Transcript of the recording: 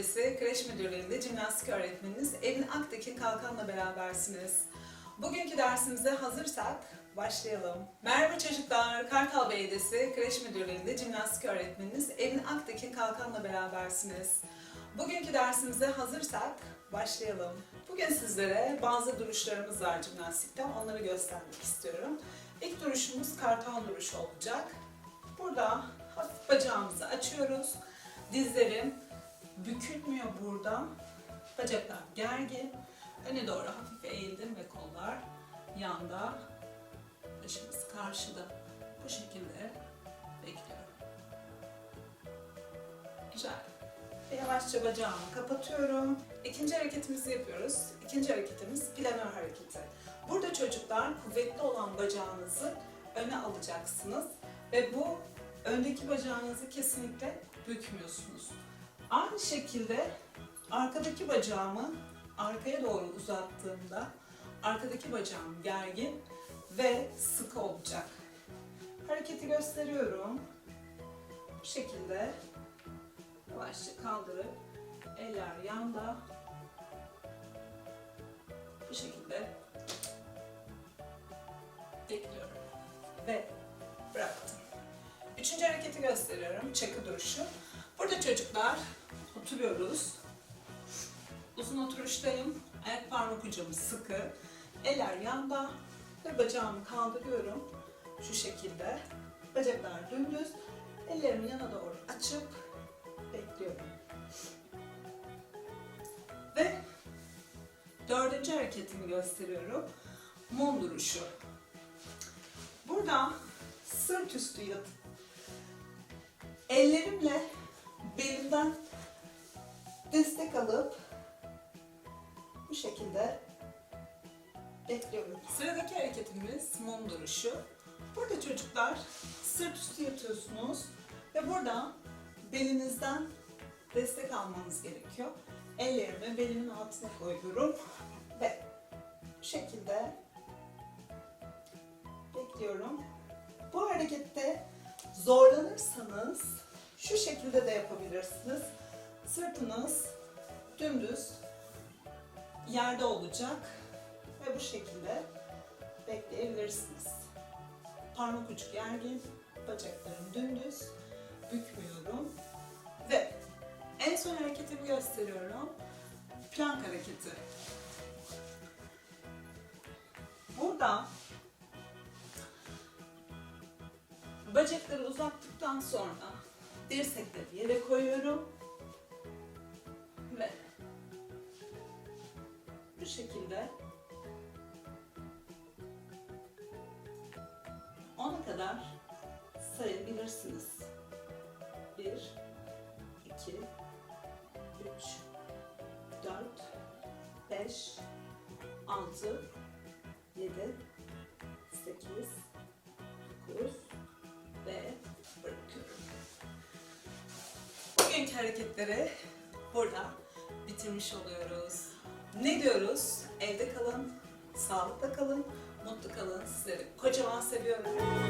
Belediyesi Kreş Müdürlüğü'nde jimnastik öğretmeniniz Evin Aktekin Kalkan'la berabersiniz. Bugünkü dersimize hazırsak başlayalım. Merhaba çocuklar, Kartal Belediyesi Kreş Müdürlüğü'nde jimnastik öğretmeniniz Evin Aktekin Kalkan'la berabersiniz. Bugünkü dersimize hazırsak başlayalım. Bugün sizlere bazı duruşlarımız var jimnastikte, onları göstermek istiyorum. İlk duruşumuz kartal duruşu olacak. Burada hafif bacağımızı açıyoruz. Dizlerim bükülmüyor burada. Bacaklar gergin. Öne doğru hafif eğildim ve kollar yanda. Başımız karşıda. Bu şekilde bekliyorum. Güzel. Ve yavaşça bacağımı kapatıyorum. İkinci hareketimizi yapıyoruz. İkinci hareketimiz planör hareketi. Burada çocuklar kuvvetli olan bacağınızı öne alacaksınız ve bu öndeki bacağınızı kesinlikle bükmüyorsunuz. Aynı şekilde arkadaki bacağımı arkaya doğru uzattığımda arkadaki bacağım gergin ve sıkı olacak. Hareketi gösteriyorum. Bu şekilde yavaşça kaldırıp eller yanda bu şekilde bekliyorum ve bıraktım. Üçüncü hareketi gösteriyorum. Çakı duruşu. Burada çocuklar oturuyoruz. Uzun oturuştayım. Ayak parmak ucum sıkı. Eller yanda ve bacağımı kaldırıyorum. Şu şekilde. Bacaklar dümdüz. Ellerimi yana doğru açıp bekliyorum. Ve dördüncü hareketimi gösteriyorum. Mum duruşu. Burada sırt üstü yatıp ellerimle belimden destek alıp bu şekilde bekliyorum. Sıradaki hareketimiz mum duruşu. Burada çocuklar sırt üstü yatıyorsunuz ve burada belinizden destek almanız gerekiyor. Ellerimi belimin altına koyuyorum ve bu şekilde bekliyorum. Bu harekette zorlanırsanız şu şekilde de yapabilirsiniz. Sırtınız dümdüz yerde olacak ve bu şekilde bekleyebilirsiniz. Parmak ucu gergin, bacaklarım dümdüz, bükmüyorum ve en son hareketimi gösteriyorum. Plank hareketi. Burada bacakları uzattıktan sonra dirsekleri yere koyuyorum ve bu şekilde ona kadar sayabilirsiniz. 1 2 3 4 5 6 7 hareketleri burada bitirmiş oluyoruz. Ne diyoruz? Evde kalın, sağlıklı kalın, mutlu kalın. Sizleri kocaman seviyorum.